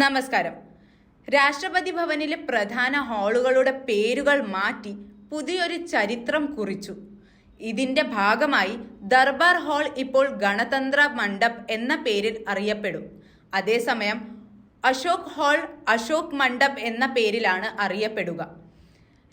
നമസ്കാരം. രാഷ്ട്രപതി ഭവനിലെ പ്രധാന ഹാളുകളുടെ പേരുകൾ മാറ്റി പുതിയൊരു ചരിത്രം കുറിച്ചു. ഇതിന്റെ ഭാഗമായി ദർബാർ ഹാൾ ഇപ്പോൾ ഗണതന്ത്ര മണ്ഡപ് എന്ന പേരിൽ അറിയപ്പെടും. അതേസമയം അശോക് ഹാൾ അശോക് മണ്ഡപ് എന്ന പേരിലാണ് അറിയപ്പെടുക.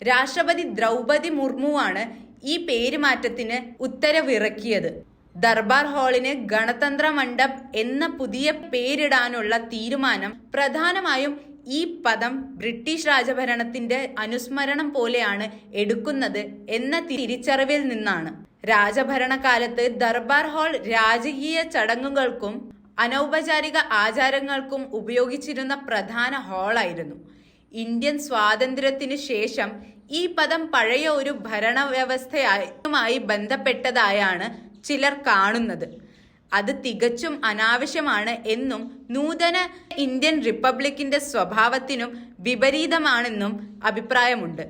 രാഷ്ട്രപതി ദ്രൗപതി മുർമുവാണ് ഈ പേരുമാറ്റത്തിന് ഉത്തരവിറക്കിയത്. ദർബാർ ഹാളിന് ഗണതന്ത്ര മണ്ഡപ് എന്ന പുതിയ പേരിടാനുള്ള തീരുമാനം പ്രധാനമായും ഈ പദം ബ്രിട്ടീഷ് രാജഭരണത്തിന്റെ അനുസ്മരണം പോലെയാണ് എടുക്കുന്നത് എന്ന തിരിച്ചറിവിൽ നിന്നാണ്. രാജഭരണകാലത്ത് ദർബാർ ഹാൾ രാജകീയ ചടങ്ങുകൾക്കും അനൗപചാരിക ആചാരങ്ങൾക്കും ഉപയോഗിച്ചിരുന്ന പ്രധാന ഹാളായിരുന്നു. ഇന്ത്യൻ സ്വാതന്ത്ര്യത്തിന് ശേഷം ഈ പദം പഴയ ഒരു ഭരണവ്യവസ്ഥയുമായി ബന്ധപ്പെട്ടതായാണ് ചിലർ കാണുന്നത്. അത് തികച്ചും അനാവശ്യമാണ് എന്നും നൂതന ഇന്ത്യൻ റിപ്പബ്ലിക്കിന്റെ സ്വഭാവത്തിനും വിപരീതമാണെന്നും അഭിപ്രായമുണ്ട്.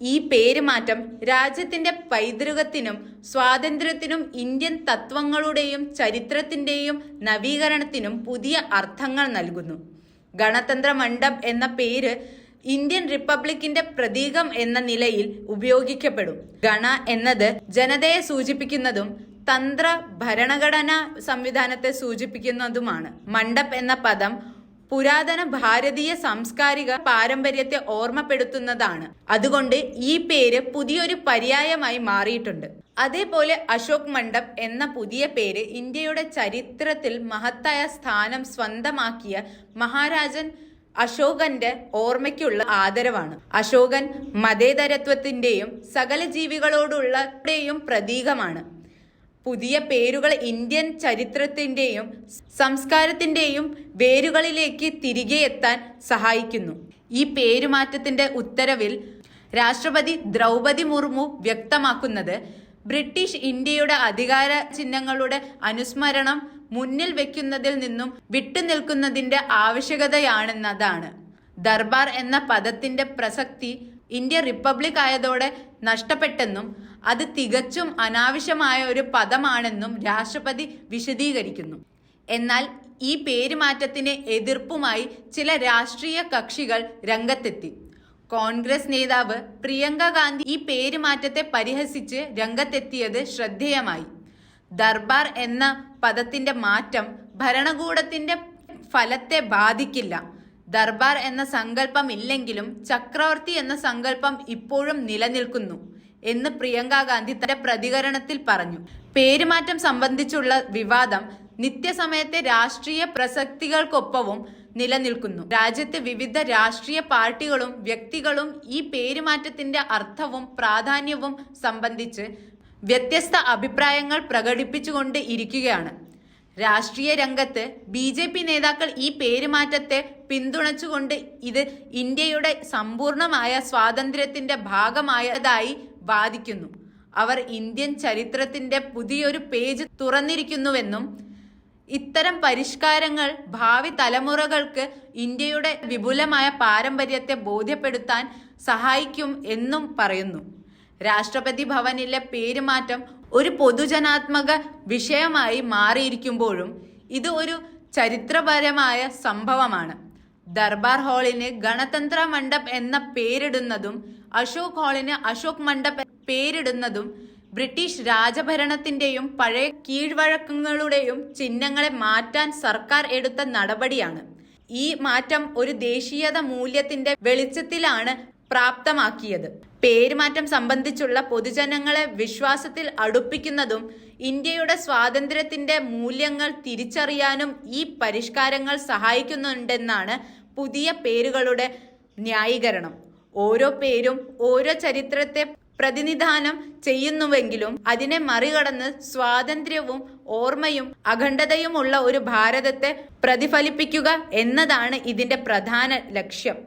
ഈ പേരുമാറ്റം രാജ്യത്തിന്റെ പൈതൃകത്തിനും സ്വാതന്ത്ര്യത്തിനും ഇന്ത്യൻ തത്വങ്ങളുടെയും ചരിത്രത്തിന്റെയും നവീകരണത്തിനും പുതിയ അർത്ഥങ്ങൾ നൽകുന്നു. ഗണതന്ത്ര മണ്ഡപ് എന്ന പേര് ഇന്ത്യൻ റിപ്പബ്ലിക്കിന്റെ പ്രതീകം എന്ന നിലയിൽ ഉപയോഗിക്കപ്പെടും. ഗണ എന്നത് ജനതയെ സൂചിപ്പിക്കുന്നതും തന്ത്ര ഭരണഘടന സംവിധാനത്തെ സൂചിപ്പിക്കുന്നതുമാണ്. മണ്ഡപ് എന്ന പദം പുരാതന ഭാരതീയ സാംസ്കാരിക പാരമ്പര്യത്തെ ഓർമ്മപ്പെടുത്തുന്നതാണ്. അതുകൊണ്ട് ഈ പേര് പുതിയൊരു പര്യായമായി മാറിയിട്ടുണ്ട്. അതേപോലെ അശോക് മണ്ഡപ് എന്ന പുതിയ പേര് ഇന്ത്യയുടെ ചരിത്രത്തിൽ മഹത്തായ സ്ഥാനം സ്വന്തമാക്കിയ മഹാരാജൻ അശോകന്റെ ഓർമ്മയ്ക്കുള്ള ആദരവാണ്. അശോകൻ മതേതരത്വത്തിന്റെയും സകല ജീവികളോടുള്ളയും പ്രതീകമാണ്. പുതിയ പേരുകൾ ഇന്ത്യൻ ചരിത്രത്തിന്റെയും സംസ്കാരത്തിന്റെയും വേരുകളിലേക്ക് തിരികെ എത്താൻ സഹായിക്കുന്നു. ഈ പേരുമാറ്റത്തിന്റെ ഉത്തരവിൽ രാഷ്ട്രപതി ദ്രൗപതി മുർമു വ്യക്തമാക്കുന്നത് ബ്രിട്ടീഷ് ഇന്ത്യയുടെ അധികാര ചിഹ്നങ്ങളുടെ അനുസ്മരണം മുന്നിൽ വെക്കുന്നതിൽ നിന്നും വിട്ടുനിൽക്കുന്നതിന്റെ ആവശ്യകതയാണെന്നതാണ്. ദർബാർ എന്ന പദത്തിന്റെ പ്രസക്തി ഇന്ത്യ റിപ്പബ്ലിക് ആയതോടെ നഷ്ടപ്പെട്ടെന്നും അത് തികച്ചും അനാവശ്യമായ ഒരു പദമാണെന്നും രാഷ്ട്രപതി വിശദീകരിക്കുന്നു. എന്നാൽ ഈ പേരുമാറ്റത്തിന് എതിർപ്പുമായി ചില രാഷ്ട്രീയ കക്ഷികൾ രംഗത്തെത്തി. കോൺഗ്രസ് നേതാവ് പ്രിയങ്ക ഗാന്ധി ഈ പേരുമാറ്റത്തെ പരിഹസിച്ച് രംഗത്തെത്തിയത് ശ്രദ്ധേയമായി. ദർബാർ എന്ന പദത്തിന്റെ മാറ്റം ഭരണകൂടത്തിന്റെ ഫലത്തെ ബാധിക്കില്ല. ദർബാർ എന്ന സങ്കല്പം ഇല്ലെങ്കിലും ചക്രവർത്തി എന്ന സങ്കല്പം ഇപ്പോഴും നിലനിൽക്കുന്നു എന്ന് പ്രിയങ്ക ഗാന്ധി തന്റെ പ്രതികരണത്തിൽ പറഞ്ഞു. പേരുമാറ്റം സംബന്ധിച്ചുള്ള വിവാദം നിത്യസമയത്തെ രാഷ്ട്രീയ പ്രസക്തികൾക്കൊപ്പവും നിലനിൽക്കുന്നു. രാജ്യത്തെ വിവിധ രാഷ്ട്രീയ പാർട്ടികളും വ്യക്തികളും ഈ പേരുമാറ്റത്തിന്റെ അർത്ഥവും പ്രാധാന്യവും സംബന്ധിച്ച് വ്യത്യസ്ത അഭിപ്രായങ്ങൾ പ്രകടിപ്പിച്ചുകൊണ്ട് ഇരിക്കുകയാണ്. രാഷ്ട്രീയ രംഗത്ത് ബി ജെ പി നേതാക്കൾ ഈ പേരുമാറ്റത്തെ പിന്തുണച്ചുകൊണ്ട് ഇത് ഇന്ത്യയുടെ സമ്പൂർണമായ സ്വാതന്ത്ര്യത്തിന്റെ ഭാഗമായതായി വാദിക്കുന്നു. അവർ ഇന്ത്യൻ ചരിത്രത്തിന്റെ പുതിയൊരു പേജ് തുറന്നിരിക്കുന്നുവെന്നും ഇത്തരം പരിഷ്കാരങ്ങൾ ഭാവി തലമുറകൾക്ക് ഇന്ത്യയുടെ വിപുലമായ പാരമ്പര്യത്തെ ബോധ്യപ്പെടുത്താൻ സഹായിക്കും എന്നും പറയുന്നു. രാഷ്ട്രപതി ഭവനിലെ പേരുമാറ്റം ഒരു പൊതുജനാത്മക വിഷയമായി മാറിയിരിക്കുമ്പോഴും ഇത് ഒരു ചരിത്രപരമായ സംഭവമാണ്. ദർബാർ ഹാളിന് ഗണതന്ത്ര മണ്ഡപ് എന്ന പേരിടുന്നതും അശോക് ഹാളിന് അശോക് മണ്ഡപ് പേരിടുന്നതും ബ്രിട്ടീഷ് രാജഭരണത്തിന്റെയും പഴയ കീഴ്വഴക്കങ്ങളുടെയും ചിഹ്നങ്ങളെ മാറ്റാൻ സർക്കാർ എടുത്ത നടപടിയാണ്. ഈ മാറ്റം ഒരു ദേശീയത മൂല്യത്തിന്റെ വെളിച്ചത്തിലാണ് പ്രാപ്തമാക്കിയത്. പേരുമാറ്റം സംബന്ധിച്ചുള്ള പൊതുജനങ്ങളെ വിശ്വാസത്തിൽ അടുപ്പിക്കുന്നതും ഇന്ത്യയുടെ സ്വാതന്ത്ര്യത്തിന്റെ മൂല്യങ്ങൾ തിരിച്ചറിയാനും ഈ പരിഷ്കാരങ്ങൾ സഹായിക്കുന്നുണ്ടെന്നാണ് പുതിയ പേരുകളുടെ ന്യായീകരണം. ഓരോ പേരും ഓരോ ചരിത്രത്തെ പ്രതിനിധാനം ചെയ്യുന്നുവെങ്കിലും അതിനെ മറികടന്ന് സ്വാതന്ത്ര്യവും ഓർമ്മയും അഖണ്ഡതയുമുള്ള ഒരു ഭാരതത്തെ പ്രതിഫലിപ്പിക്കുക എന്നതാണ് ഇതിന്റെ പ്രധാന ലക്ഷ്യം.